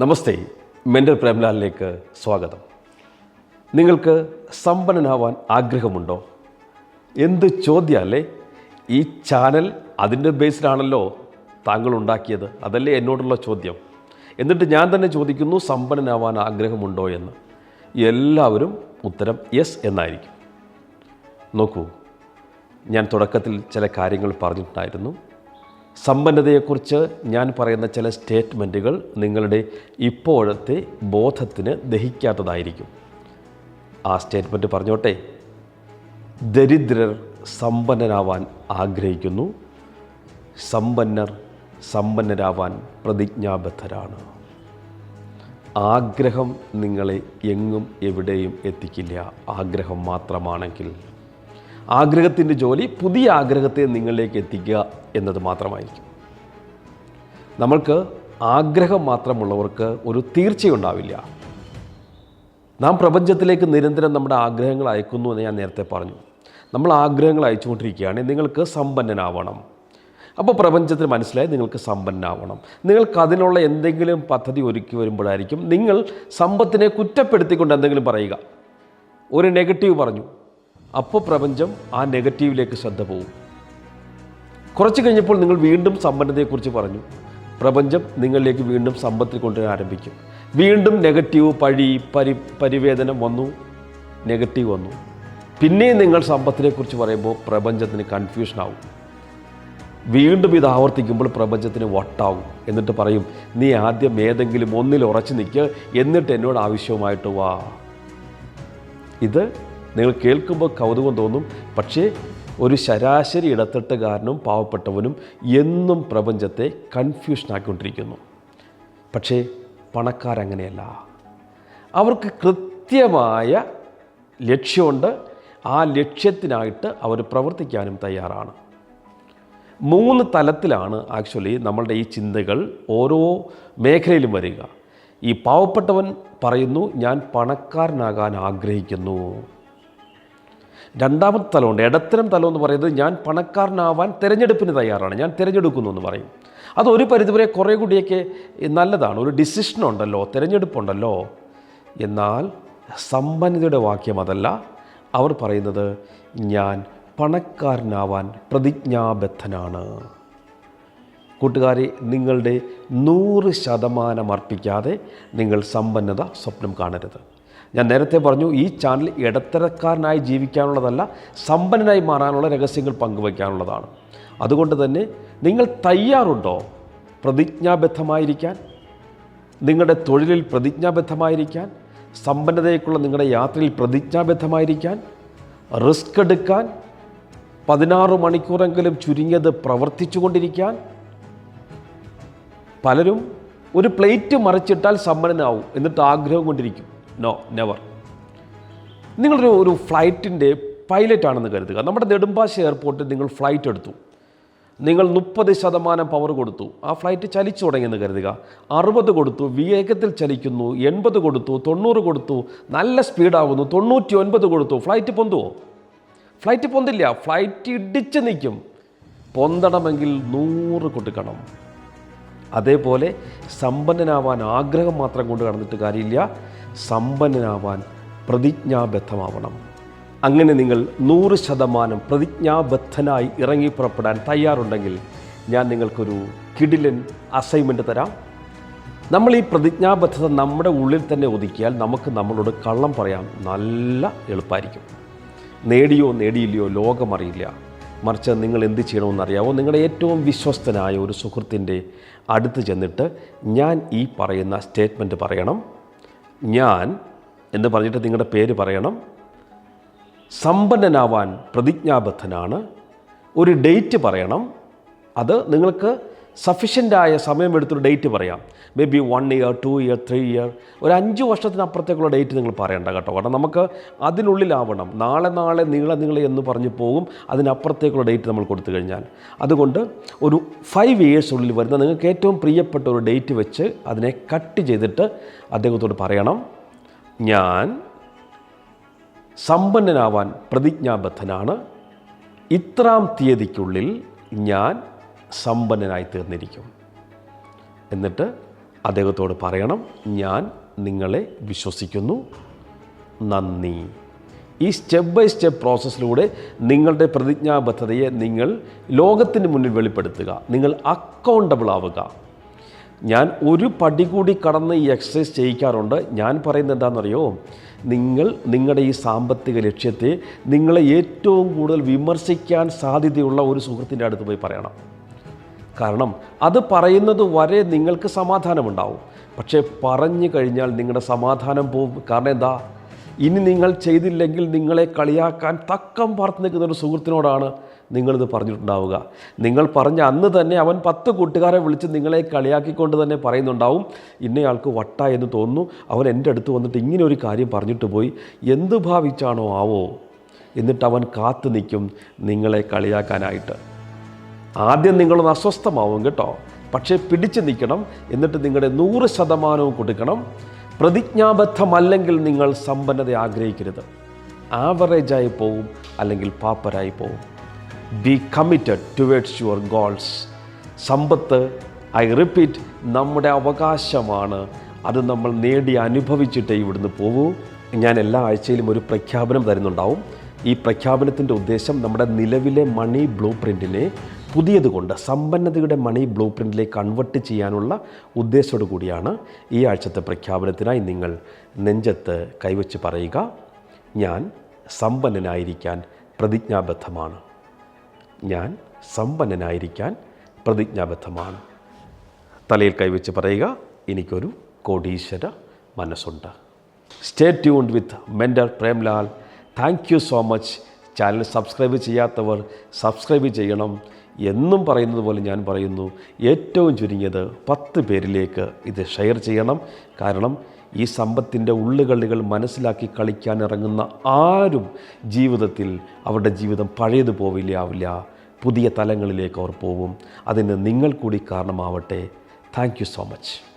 നമസ്തേ mental പ്രേംലാലിലേക്ക് സ്വാഗതം. നിങ്ങൾക്ക് സമ്പന്നനാവാൻ ആഗ്രഹമുണ്ടോ? എന്ത് ചോദ്യമല്ലേ? ഈ ചാനൽ അതിന്റെ ബേസിലാണല്ലോ താങ്കൾ ഉണ്ടാക്കിയത്. അതല്ലേ എന്നോടുള്ള ചോദ്യം. എന്നിട്ട് ഞാൻ തന്നെ ചോദിക്കുന്നു സമ്പന്നനാവാൻ ആഗ്രഹമുണ്ടോ എന്ന്. എല്ലാവരും ഉത്തരം യെസ് എന്നായിരിക്കും. നോക്കൂ ഞാൻ തുടക്കത്തിൽ ചില കാര്യങ്ങൾ പറഞ്ഞിട്ടുണ്ടായിരുന്നു. സമ്പന്നതയെക്കുറിച്ച് ഞാൻ പറയുന്ന ചില സ്റ്റേറ്റ്മെന്റുകൾ നിങ്ങളുടെ ഇപ്പോഴത്തെ ബോധത്തിന് ദഹിക്കാത്തതായിരിക്കും. ആ സ്റ്റേറ്റ്മെന്റ് പറഞ്ഞോട്ടെ. ദരിദ്രർ സമ്പന്നരാവാൻ ആഗ്രഹിക്കുന്നു. സമ്പന്നർ സമ്പന്നരാവാൻ പ്രതിജ്ഞാബദ്ധരാണ്. ആഗ്രഹം നിങ്ങളെ എങ്ങും എവിടെയും എത്തിക്കില്ല. ആഗ്രഹം മാത്രമാണെങ്കിൽ ആഗ്രഹത്തിന്റെ ജോലി പുതിയ ആഗ്രഹത്തെ നിങ്ങളിലേക്ക് എത്തിക്കുക എന്നത് മാത്രമായിരിക്കും. നമ്മൾക്ക് ആഗ്രഹം മാത്രമുള്ളവർക്ക് ഒരു തീർച്ചയുണ്ടാവില്ല. നാം പ്രപഞ്ചത്തിലേക്ക് നിരന്തരം നമ്മുടെ ആഗ്രഹങ്ങൾ അയക്കുന്നു എന്ന് ഞാൻ നേരത്തെ പറഞ്ഞു. നമ്മൾ ആഗ്രഹങ്ങൾ അയച്ചുകൊണ്ടിരിക്കുകയാണ്. നിങ്ങൾക്ക് സമ്പന്നനാവണം. അപ്പോൾ പ്രപഞ്ചത്തിന് മനസ്സിലായി നിങ്ങൾക്ക് സമ്പന്നനാവണം. നിങ്ങൾക്ക് അതിനുള്ള എന്തെങ്കിലും പദ്ധതി ഒരുക്കി വരുമ്പോഴായിരിക്കും നിങ്ങൾ സമ്പത്തിനെ കുറ്റപ്പെടുത്തിക്കൊണ്ട് എന്തെങ്കിലും പറയുക. ഒരു നെഗറ്റീവ് പറഞ്ഞു. അപ്പോൾ പ്രപഞ്ചം ആ നെഗറ്റീവിലേക്ക് ശ്രദ്ധ പോകും കുറച്ച് കഴിഞ്ഞപ്പോൾ നിങ്ങൾ വീണ്ടും സമ്പന്നതയെക്കുറിച്ച് പറഞ്ഞു. പ്രപഞ്ചം നിങ്ങളിലേക്ക് വീണ്ടും സമ്പത്തിൽ കൊണ്ടുവരാൻ ആരംഭിക്കും. വീണ്ടും നെഗറ്റീവ് പഴി പരി പരിവേദനം വന്നു. നെഗറ്റീവ് വന്നു. പിന്നെയും നിങ്ങൾ സമ്പത്തിനെക്കുറിച്ച് പറയുമ്പോൾ പ്രപഞ്ചത്തിന് കൺഫ്യൂഷൻ ആവും. വീണ്ടും ഇത് ആവർത്തിക്കുമ്പോൾ പ്രപഞ്ചത്തിന് വട്ടാവും. എന്നിട്ട് പറയും നീ ആദ്യം ഏതെങ്കിലും ഒന്നിൽ ഉറച്ചു നിൽക്കുക എന്നിട്ട് എന്നോട് ആവശ്യവുമായിട്ട് വാ. ഇത് നിങ്ങൾ കേൾക്കുമ്പോൾ കൗതുകം തോന്നും. പക്ഷേ ഒരു ശരാശരി ഇടത്തട്ടുകാരനും പാവപ്പെട്ടവനും എന്നും പ്രപഞ്ചത്തെ കൺഫ്യൂഷനാക്കിക്കൊണ്ടിരിക്കുന്നു പക്ഷേ പണക്കാരങ്ങനെയല്ല. അവർക്ക് കൃത്യമായ ലക്ഷ്യമുണ്ട്. ആ ലക്ഷ്യത്തിനായിട്ട് അവർ പ്രവർത്തിക്കാനും തയ്യാറാണ്. മൂന്ന് തലത്തിലാണ് ആക്ച്വലി നമ്മളുടെ ഈ ചിന്തകൾ ഓരോ മേഖലയിലും വരിക. ഈ പാവപ്പെട്ടവൻ പറയുന്നു ഞാൻ പണക്കാരനാകാൻ ആഗ്രഹിക്കുന്നു. രണ്ടാമത്തെ തലമുണ്ട് ഇടത്തരം തലം എന്ന് പറയുന്നത് ഞാൻ പണക്കാരനാവാൻ തിരഞ്ഞെടുപ്പിന് തയ്യാറാണ്. ഞാൻ തിരഞ്ഞെടുക്കുന്നു എന്ന് പറയും. അത് ഒരു പരിധിവരെ കുറേ കൂടിയൊക്കെ നല്ലതാണ്. ഒരു ഡിസിഷൻ ഉണ്ടല്ലോ തിരഞ്ഞെടുപ്പുണ്ടല്ലോ. എന്നാൽ സമ്പന്നതയുടെ വാക്യം അതല്ല. അവർ പറയുന്നത് ഞാൻ പണക്കാരനാവാൻ പ്രതിജ്ഞാബദ്ധനാണ്. കൂട്ടുകാരെ നിങ്ങളുടെ നൂറ് ശതമാനം അർപ്പിക്കാതെ നിങ്ങൾ സമ്പന്നത സ്വപ്നം കാണരുത്. ഞാൻ നേരത്തെ പറഞ്ഞു ഈ ചാനൽ ഇടത്തരക്കാരനായി ജീവിക്കാനുള്ളതല്ല സമ്പന്നനായി മാറാനുള്ള രഹസ്യങ്ങൾ പങ്കുവയ്ക്കാനുള്ളതാണ്. അതുകൊണ്ട് തന്നെ നിങ്ങൾ തയ്യാറുണ്ടോ പ്രതിജ്ഞാബദ്ധമായിരിക്കാൻ? നിങ്ങളുടെ തൊഴിലിൽ പ്രതിജ്ഞാബദ്ധമായിരിക്കാൻ? സമ്പന്നതയേക്കുള്ള നിങ്ങളുടെ യാത്രയിൽ പ്രതിജ്ഞാബദ്ധമായിരിക്കാൻ? റിസ്ക് എടുക്കാൻ? പതിനാറ് മണിക്കൂറെങ്കിലും ചുരുങ്ങിയത് പ്രവർത്തിച്ചു കൊണ്ടിരിക്കാൻ പലരും ഒരു പ്ലേറ്റ് മറിച്ചിട്ടാൽ സമ്പന്നനാവും എന്നിട്ട് ആഗ്രഹം കൊണ്ടിരിക്കും. നോ നെവർ നിങ്ങളൊരു ഒരു ഫ്ലൈറ്റിന്റെ പൈലറ്റ് ആണെന്ന് കരുതുക. നമ്മുടെ നെടുമ്പാശ്ശേരി എയർപോർട്ടിൽ നിങ്ങൾ ഫ്ലൈറ്റ് എടുത്തു. നിങ്ങൾ മുപ്പത് ശതമാനം പവർ കൊടുത്തു. ആ ഫ്ലൈറ്റ് ചലിച്ചു തുടങ്ങിയെന്ന് കരുതുക. അറുപത് കൊടുത്തു വേഗത്തിൽ ചലിക്കുന്നു എൺപത് കൊടുത്തു തൊണ്ണൂറ് കൊടുത്തു നല്ല സ്പീഡാകുന്നു തൊണ്ണൂറ്റി ഒൻപത് കൊടുത്തു. ഫ്ലൈറ്റ് പൊന്തുവോ? ഫ്ലൈറ്റ് പൊന്തില്ല. ഫ്ലൈറ്റ് ഇടിച്ച് നിൽക്കും. പൊന്തണമെങ്കിൽ നൂറ് കൊടുക്കണം. അതേപോലെ സമ്പന്നനാവാൻ ആഗ്രഹം മാത്രം കൊണ്ട് കടന്നിട്ട് കാര്യമില്ല. സമ്പന്നനാവാൻ പ്രതിജ്ഞാബദ്ധമാവണം. അങ്ങനെ നിങ്ങൾ നൂറ് ശതമാനം പ്രതിജ്ഞാബദ്ധനായി ഇറങ്ങി പുറപ്പെടാൻ തയ്യാറുണ്ടെങ്കിൽ ഞാൻ നിങ്ങൾക്കൊരു കിടിലൻ അസൈൻമെന്റ് തരാം. നമ്മൾ ഈ പ്രതിജ്ഞാബദ്ധത നമ്മുടെ ഉള്ളിൽ തന്നെ ഒതുക്കിയാൽ നമുക്ക് നമ്മളോട് കള്ളം പറയാൻ നല്ല എളുപ്പമായിരിക്കും നേടിയോ നേടിയില്ലയോ ലോകമറിയില്ല. മറിച്ച് നിങ്ങൾ എന്ത് ചെയ്യണമെന്നറിയാവോ? നിങ്ങളുടെ ഏറ്റവും വിശ്വസ്തനായ ഒരു സുഹൃത്തിന്റെ അടുത്ത് ചെന്നിട്ട് ഞാൻ ഈ പറയുന്ന സ്റ്റേറ്റ്മെന്റ് പറയണം. ഞാൻ എന്ന് പറഞ്ഞിട്ട് നിങ്ങളുടെ പേര് പറയണം. സമ്പന്നനാവാൻ പ്രതിജ്ഞാബദ്ധനാണ്. ഒരു ഡേറ്റ് പറയണം. അത് നിങ്ങൾക്ക് സഫീഷ്യന്റായ സമയമെടുത്തൊരു ഡേറ്റ് പറയാം. Maybe one year two year three year ഒരു അഞ്ച് വർഷത്തിനപ്പുറത്തേക്കുള്ള ഡേറ്റ് നിങ്ങൾ പറയണ്ട കേട്ടോ. കാരണം നമുക്ക് അതിനുള്ളിലാവണം. നാളെ നാളെ നീളെ നീളെ എന്ന് പറഞ്ഞു പോകും. അതിനപ്പുറത്തേക്കുള്ള ഡേറ്റ് നമ്മൾ കൊടുത്തു കഴിഞ്ഞാൽ. അതുകൊണ്ട് ഒരു ഫൈവ് ഇയേഴ്സുള്ളിൽ വരുന്ന നിങ്ങൾക്ക് ഏറ്റവും പ്രിയപ്പെട്ട ഒരു ഡേറ്റ് വെച്ച് അതിനെ കട്ട് ചെയ്തിട്ട് അദ്ദേഹത്തോട് പറയണം. ഞാൻ സമ്പന്നനാവാൻ പ്രതിജ്ഞാബദ്ധനാണ്. ഇത്രാം തീയതിക്കുള്ളിൽ ഞാൻ സമ്പന്നനായി തീർന്നിരിക്കും. എന്നിട്ട് അദ്ദേഹത്തോട് പറയണം ഞാൻ നിങ്ങളെ വിശ്വസിക്കുന്നു. നന്ദി. ഈ സ്റ്റെപ്പ് ബൈ സ്റ്റെപ്പ് പ്രോസസ്സിലൂടെ നിങ്ങളുടെ പ്രതിജ്ഞാബദ്ധതയെ നിങ്ങൾ ലോകത്തിന് മുന്നിൽ വെളിപ്പെടുത്തുക. നിങ്ങൾ അക്കൗണ്ടബിൾ ആവുക. ഞാൻ ഒരു പടി കൂടി കടന്ന് ഈ എക്സസൈസ് ചെയ്യിക്കാറുണ്ട്. ഞാൻ പറയുന്നത് എന്താണെന്നറിയോ? നിങ്ങൾ നിങ്ങളുടെ ഈ സാമ്പത്തിക ലക്ഷ്യത്തെ നിങ്ങളെ ഏറ്റവും കൂടുതൽ വിമർശിക്കാൻ സാധ്യതയുള്ള ഒരു സുഹൃത്തിന്റെ അടുത്ത് പോയി പറയണം. കാരണം അത് പറയുന്നത് വരെ നിങ്ങൾക്ക് സമാധാനമുണ്ടാവും. പക്ഷേ പറഞ്ഞു കഴിഞ്ഞാൽ നിങ്ങളുടെ സമാധാനം പോവും കാരണം എന്താ? ഇനി നിങ്ങൾ ചെയ്തില്ലെങ്കിൽ നിങ്ങളെ കളിയാക്കാൻ തക്കം പറത്ത് നിൽക്കുന്ന ഒരു സുഹൃത്തിനോടാണ് നിങ്ങളിത് പറഞ്ഞിട്ടുണ്ടാവുക. നിങ്ങൾ പറഞ്ഞ അന്ന് തന്നെ അവൻ പത്ത് കൂട്ടുകാരെ വിളിച്ച് നിങ്ങളെ കളിയാക്കിക്കൊണ്ട് തന്നെ പറയുന്നുണ്ടാവും. ഇന്നയാൾക്ക് വട്ട എന്ന് തോന്നുന്നു. അവൻ എന്റെ അടുത്ത് വന്നിട്ട് ഇങ്ങനെ ഒരു കാര്യം പറഞ്ഞിട്ട് പോയി. എന്ത് ഭാവിച്ചാണോ ആവോ? എന്നിട്ട് അവൻ കാത്തു നിൽക്കും നിങ്ങളെ കളിയാക്കാനായിട്ട്. ആദ്യം നിങ്ങളൊന്ന് അസ്വസ്ഥമാവും കേട്ടോ. പക്ഷേ പിടിച്ചു നിൽക്കണം എന്നിട്ട് നിങ്ങളുടെ നൂറ് ശതമാനവും കൊടുക്കണം. പ്രതിജ്ഞാബദ്ധമല്ലെങ്കിൽ നിങ്ങൾ സമ്പന്നത ആഗ്രഹിക്കരുത്. ആവറേജായി പോവും അല്ലെങ്കിൽ പാപ്പരായി പോവും. Be committed towards your goals Sampath I repeat നമ്മുടെ അവകാശമാണ്. അത് നമ്മൾ നേടി അനുഭവിച്ചിട്ടേ ഇവിടുന്ന് പോകൂ ഞാൻ എല്ലാ ആഴ്ചയിലും ഒരു പ്രഖ്യാപനം തരുന്നുണ്ടാവും. ഈ പ്രഖ്യാപനത്തിന്റെ ഉദ്ദേശം നമ്മുടെ നിലവിലെ മണി ബ്ലൂ പ്രിന്റിനെ പുതിയതുകൊണ്ട് സമ്പന്നതയുടെ മണി ബ്ലൂ പ്രിന്റിലേക്ക് കൺവെർട്ട് ചെയ്യാനുള്ള ഉദ്ദേശത്തോടു കൂടിയാണ് ഈ ആഴ്ചത്തെ പ്രഖ്യാപനത്തിനായി നിങ്ങൾ നെഞ്ചത്ത് കൈവച്ച് പറയുക ഞാൻ സമ്പന്നനായിരിക്കാൻ പ്രതിജ്ഞാബദ്ധമാണ്. ഞാൻ സമ്പന്നനായിരിക്കാൻ പ്രതിജ്ഞാബദ്ധമാണ്. തലയിൽ കൈവച്ച് പറയുക എനിക്കൊരു കോടീശ്വര മനസ്സുണ്ട്. Stay tuned with mentor Premlal thank you so much channel subscribe ചെയ്യാത്തവർ സബ്സ്ക്രൈബ് ചെയ്യണം. എന്നും പറയുന്നത് പോലെ ഞാൻ പറയുന്നു. ഏറ്റവും ചുരുങ്ങിയത് പത്ത് പേരിലേക്ക് ഇത് ഷെയർ ചെയ്യണം. കാരണം ഈ സമ്പത്തിന്റെ ഉള്ളുകളികൾ മനസ്സിലാക്കി കളിക്കാൻ ഇറങ്ങുന്ന ആരും ജീവിതത്തിൽ അവരുടെ ജീവിതം പഴയത് പോവില്ല ആവില്ല പുതിയ തലങ്ങളിലേക്ക് അവർ പോവും. അതിന് നിങ്ങൾ കൂടി കാരണമാവട്ടെ. Thank so much